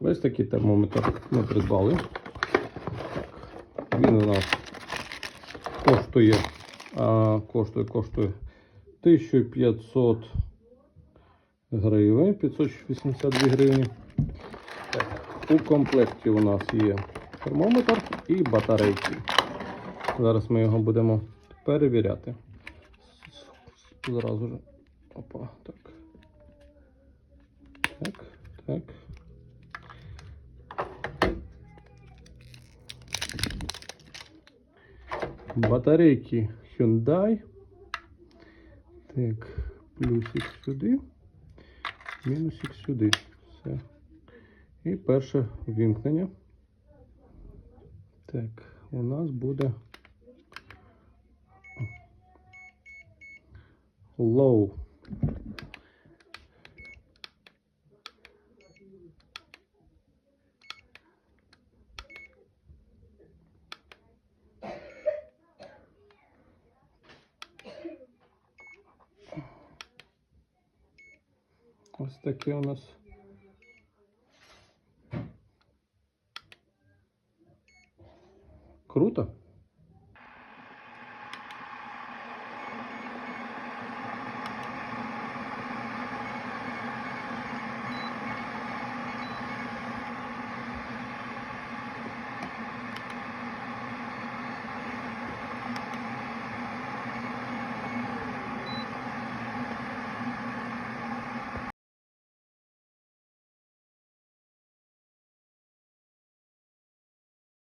Ось такий термометр ми придбали. Він у нас коштує, а, коштує, коштує 1500 гривень, 582 гривні. У комплекті у нас є термометр і батарейки. Зараз ми його будемо перевіряти. Зразу ж. Опа, так. Так, так. Батарейки Hyundai. Так, плюсик сюди, мінусик сюди. Все. І перше вімкнення. Так, у нас буде low. Ось таке у нас. Круто.